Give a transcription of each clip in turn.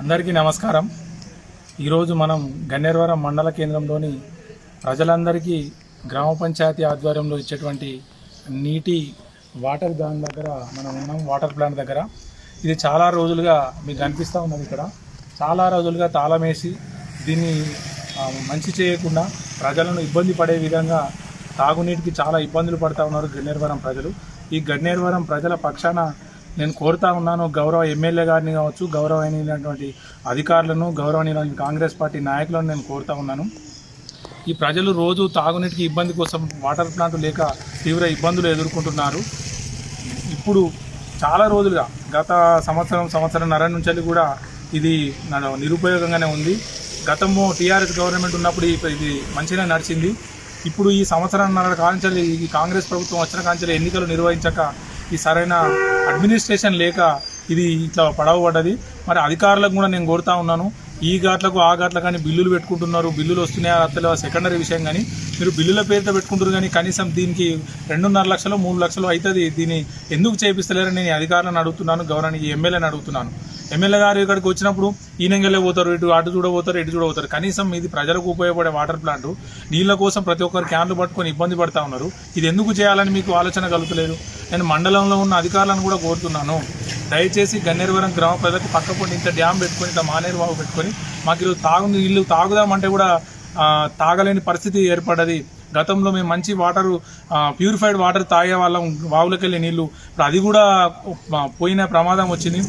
అందరికీ నమస్కారం. ఈరోజు మనం గన్నేరవరం మండల కేంద్రంలోని ప్రజలందరికీ గ్రామ పంచాయతీ ఆధ్వర్యంలో ఇచ్చేటువంటి నీటి వాటర్ దాని దగ్గర మనం ఉన్నాం వాటర్ ప్లాంట్ దగ్గర. ఇది చాలా రోజులుగా మీకు కనిపిస్తూ ఉన్నది ఇక్కడ. చాలా రోజులుగా తాళం వేసి దీన్ని మంచి చేయకుండా ప్రజలను ఇబ్బంది పడే విధంగా తాగునీటికి చాలా ఇబ్బందులు పడుతూ ఉన్నారు గన్నేరవరం ప్రజలు. ఈ గన్నేరవరం ప్రజల పక్షాన నేను కోరుతా ఉన్నాను గౌరవ ఎమ్మెల్యే గారిని కావచ్చు గౌరవమైనటువంటి అధికారులను గౌరవనీయులైన కాంగ్రెస్ పార్టీ నాయకులను నేను కోరుతా ఉన్నాను. ఈ ప్రజలు రోజు తాగునీటికి ఇబ్బంది కోసం వాటర్ ప్లాంట్ లేక తీవ్ర ఇబ్బందులు ఎదుర్కొంటున్నారు. ఇప్పుడు చాలా రోజులుగా గత సంవత్సరం సంవత్సరంన్నర నుంచి కూడా ఇది నిరుపయోగంగానే ఉంది. గతంలో టీఆర్ఎస్ గవర్నమెంట్ ఉన్నప్పుడు ఇది మంచిగా నడిచింది. ఇప్పుడు ఈ సంవత్సరంన్నర కాంచెలు ఈ కాంగ్రెస్ ప్రభుత్వం వచ్చిన కాంచెలు ఎన్నికలు నిర్వహించక ఈ సరైన అడ్మినిస్ట్రేషన్ లేక ఇది ఇట్లా పడవబడ్డది మరి అధికారులకు కూడా నేను కోరుతా ఉన్నాను ఈ ఘాట్లకు ఆ ఘాట్లకు కానీ బిల్లులు పెట్టుకుంటున్నారు. బిల్లులు వస్తున్నాయా అసలు సెకండరీ విషయం కానీ. మీరు బిల్లుల పేరుతో పెట్టుకుంటారు కానీ కనీసం దీనికి రెండున్నర లక్షలు మూడు లక్షలు అవుతుంది దీన్ని ఎందుకు చేపిస్తలేరని నేను అధికారులను అడుగుతున్నాను గవర్నమెంట్ ఎమ్మెల్యేని అడుగుతున్నాను. ఎమ్మెల్యే గారు ఇక్కడికి వచ్చినప్పుడు ఈనంగెళ్ళే పోతారు ఇటు అటు చూడబోతారు ఇటు చూడబోతారు. కనీసం ఇది ప్రజలకు ఉపయోగపడే వాటర్ ప్లాంట్ నీళ్ళ కోసం ప్రతి ఒక్కరు క్యాన్లు పట్టుకొని ఇబ్బంది పడతా ఉన్నారు. ఇది ఎందుకు చేయాలని మీకు ఆలోచన కలుగుతలేదు? నేను మండలంలో ఉన్న అధికారులను కూడా కోరుతున్నాను. దయచేసి గన్నేరువరం గ్రామ ప్రజలకు పక్కపొండి ఇంత డ్యామ్ పెట్టుకొని ఇంత మానేరు వాగు పెట్టుకొని మాకు ఈరోజు తాగు నీళ్ళు తాగుదామంటే కూడా తాగలేని పరిస్థితి ఏర్పడ్డది గతంలో మేము మంచి వాటర్ ప్యూరిఫైడ్ వాటర్ తాగే వాళ్ళం వాగులకెళ్ళే వెళ్ళే ఇప్పుడు అది కూడా పోయిన ప్రమాదం వచ్చింది.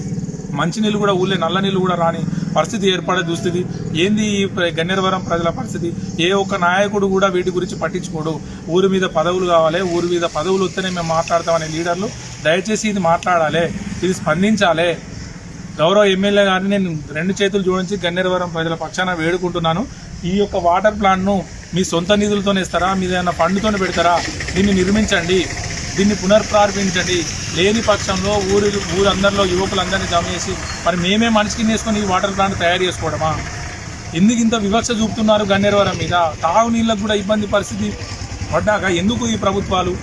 మంచి నీళ్ళు కూడా ఊళ్ళే నల్ల నీళ్ళు కూడా రాని పరిస్థితి ఏర్పడే దుస్థితి. ఏంది ఈ గన్నేరవరం ప్రజల పరిస్థితి? ఏ ఒక్క నాయకుడు కూడా వీటి గురించి పట్టించుకోడు. ఊరి మీద పదవులు కావాలి ఊరి మీద పదవులు వస్తేనే మేము మాట్లాడతామనే లీడర్లు దయచేసి ఇది మాట్లాడాలి ఇది స్పందించాలి. గౌరవ ఎమ్మెల్యే గారిని నేను రెండు చేతులు జోడించి గన్నేరవరం ప్రజల పక్షాన వేడుకుంటున్నాను. ఈ యొక్క వాటర్ ప్లాంట్ను మీ సొంత నిధులతోనే ఇస్తారా? మీద ఏమైనా ఫండ్తో పెడతారా? దీన్ని నిర్మించండి. దీన్ని పునర్ప్రారంభించండి. లేని పక్షంలో ఊరు ఊరందరిలో యువకులందరినీ జమ చేసి మరి మేమే మనిషికి నేసుకొని ఈ వాటర్ ప్లాంట్ తయారు చేసుకోవడమా? ఎందుకు ఇంత వివక్ష చూపుతున్నారు గన్నేరవరం మీద? తాగునీళ్ళకు కూడా ఇబ్బంది పరిస్థితి పడ్డాక ఎందుకు ఈ ప్రభుత్వాలు?